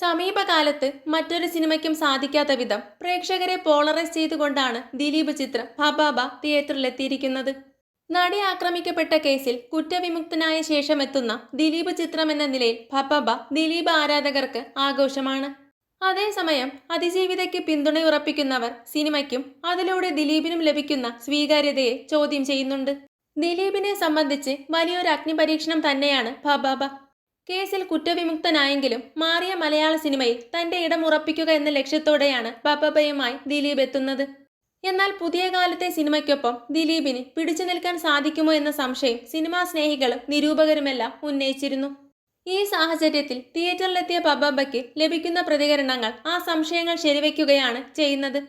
സമീപകാലത്ത് മറ്റൊരു സിനിമയ്ക്കും സാധിക്കാത്ത വിധം പ്രേക്ഷകരെ പോളറൈസ് ചെയ്തുകൊണ്ടാണ് ദിലീപ് ചിത്രം ഹബാബ തിയേറ്ററിലെത്തിയിരിക്കുന്നത്. നടി ആക്രമിക്കപ്പെട്ട കേസിൽ കുറ്റവിമുക്തനായ ശേഷം എത്തുന്ന ദിലീപ് ചിത്രം എന്ന നിലയിൽ ഹബാബ ദിലീപ് ആരാധകർക്ക് ആഘോഷമാണ്. അതേസമയം അതിജീവിതയ്ക്ക് പിന്തുണയുറപ്പിക്കുന്നവർ സിനിമയ്ക്കും അതിലൂടെ ദിലീപിനും ലഭിക്കുന്ന സ്വീകാര്യതയെ ചോദ്യം ചെയ്യുന്നുണ്ട്. ദിലീപിനെ സംബന്ധിച്ച് വലിയൊരു അഗ്നിപരീക്ഷണം തന്നെയാണ് ഹബാബ. കേസിൽ കുറ്റവിമുക്തനായെങ്കിലും മാറിയ മലയാള സിനിമയിൽ തന്റെ ഇടം ഉറപ്പിക്കുക എന്ന ലക്ഷ്യത്തോടെയാണ് ബബബയുമായി ദിലീപ് എത്തുന്നത്. എന്നാൽ പുതിയ കാലത്തെ സിനിമയ്ക്കൊപ്പം ദിലീപിന് പിടിച്ചു നിൽക്കാൻ സാധിക്കുമോ എന്ന സംശയം സിനിമാ സ്നേഹികളും നിരൂപകരുമെല്ലാം ഉന്നയിച്ചിരുന്നു. ഈ സാഹചര്യത്തിൽ തിയേറ്ററിലെത്തിയ ബബബയ്ക്ക് ലഭിക്കുന്ന പ്രതികരണങ്ങൾ ആ സംശയങ്ങൾ ശരിവയ്ക്കുകയാണ് ചെയ്യുന്നത്.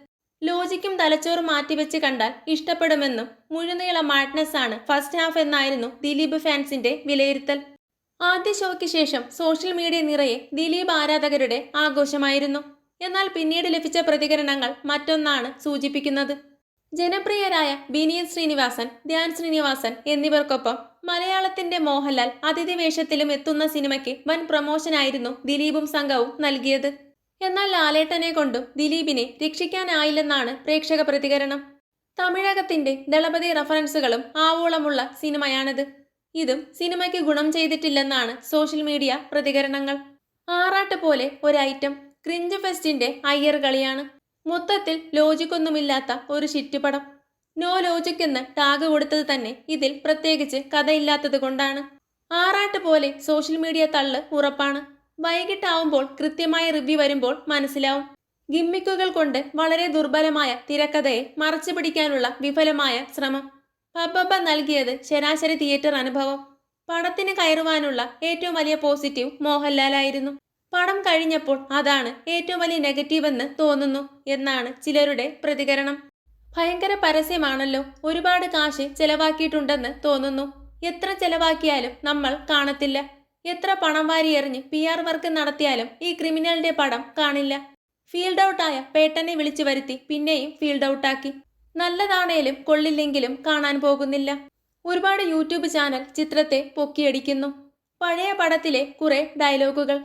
ലോജിക്കും തലച്ചോറും മാറ്റിവെച്ച് കണ്ടാൽ ഇഷ്ടപ്പെടുമെന്നും മുഴുനീള മാഡ്നസ് ആണ് ഫസ്റ്റ് ഹാഫ് എന്നായിരുന്നു ദിലീപ് ഫാൻസിന്റെ വിലയിരുത്തൽ. ആദ്യ ഷോയ്ക്ക് ശേഷം സോഷ്യൽ മീഡിയ നിറയെ ദിലീപ് ആരാധകരുടെ ആഘോഷമായിരുന്നു. എന്നാൽ പിന്നീട് ലഭിച്ച പ്രതികരണങ്ങൾ മറ്റൊന്നാണ് സൂചിപ്പിക്കുന്നത്. ജനപ്രിയരായ ബിനിയൻ ശ്രീനിവാസൻ ധ്യാൻ ശ്രീനിവാസൻ എന്നിവർക്കൊപ്പം മലയാളത്തിന്റെ മോഹൻലാൽ അതിഥി വേഷത്തിലും എത്തുന്ന സിനിമയ്ക്ക് വൻ പ്രമോഷനായിരുന്നു ദിലീപും സംഘവും നൽകിയത്. എന്നാൽ ലാലേട്ടനെ കൊണ്ടും ദിലീപിനെ രക്ഷിക്കാനായില്ലെന്നാണ് പ്രേക്ഷക പ്രതികരണം. തമിഴകത്തിന്റെ ദളപതി റഫറൻസുകളും ആവോളമുള്ള സിനിമയാണിത്. ഇതും സിനിമയ്ക്ക് ഗുണം ചെയ്തിട്ടില്ലെന്നാണ് സോഷ്യൽ മീഡിയ പ്രതികരണങ്ങൾ. ആറാട്ട് പോലെ ഒരു ഐറ്റം ക്രിഞ്ച് ഫെസ്റ്റിന്റെ അയ്യർ കളിയാണ്. മൊത്തത്തിൽ ലോജിക്കൊന്നുമില്ലാത്ത ഒരു ചിറ്റുപടം. നോ ലോജിക് എന്ന് ടാഗ് കൊടുത്തത് തന്നെ ഇതിൽ പ്രത്യേകിച്ച് കഥയില്ലാത്തത് കൊണ്ടാണ്. ആറാട്ട് പോലെ സോഷ്യൽ മീഡിയ തള്ള് ഉറപ്പാണ്. വൈകിട്ടാവുമ്പോൾ കൃത്യമായ റിവ്യൂ വരുമ്പോൾ മനസ്സിലാവും. ഗിമ്മിക്കുകൾ കൊണ്ട് വളരെ ദുർബലമായ തിരക്കഥയെ മറച്ചു പിടിക്കാനുള്ള വിഫലമായ ശ്രമം. ഹബ്ബബ നൽകിയത് ശരാശരി തിയേറ്റർ അനുഭവം. പടത്തിന് കയറുവാനുള്ള ഏറ്റവും വലിയ പോസിറ്റീവ് മോഹൻലാലായിരുന്നു. പടം കഴിഞ്ഞപ്പോൾ അതാണ് ഏറ്റവും വലിയ നെഗറ്റീവ് എന്ന് തോന്നുന്നു എന്നാണ് ചിലരുടെ പ്രതികരണം. ഭയങ്കര പരസ്യമാണല്ലോ ഒരുപാട് കാശ് ചെലവാക്കിയിട്ടുണ്ടെന്ന് തോന്നുന്നു. എത്ര ചെലവാക്കിയാലും നമ്മൾ കാണത്തില്ല. എത്ര പണം വാരി എറിഞ്ഞ് പി ആർ വർക്ക് നടത്തിയാലും ഈ ക്രിമിനലിന്റെ പടം കാണില്ല. ഫീൽഡ് ഔട്ടായ പേട്ടനെ വിളിച്ചു വരുത്തി പിന്നെയും ഫീൽഡ് ഔട്ടാക്കി. നല്ലതാണേലും കൊള്ളില്ലെങ്കിലും കാണാൻ പോകുന്നില്ല. ഒരുപാട് യൂട്യൂബ് ചാനൽ ചിത്രത്തെ പൊക്കിയടിക്കുന്നു. പഴയ പടത്തിലെ കുറെ ഡയലോഗുകൾ.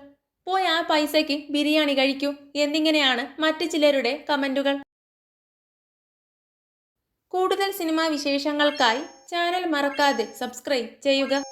പോയി ആ പൈസയ്ക്ക് ബിരിയാണി കഴിക്കൂ എന്നിങ്ങനെയാണ് മറ്റു ചിലരുടെ കമന്റുകൾ. കൂടുതൽ സിനിമാ വിശേഷങ്ങൾക്കായി ചാനൽ മറക്കാതെ സബ്സ്ക്രൈബ് ചെയ്യുക.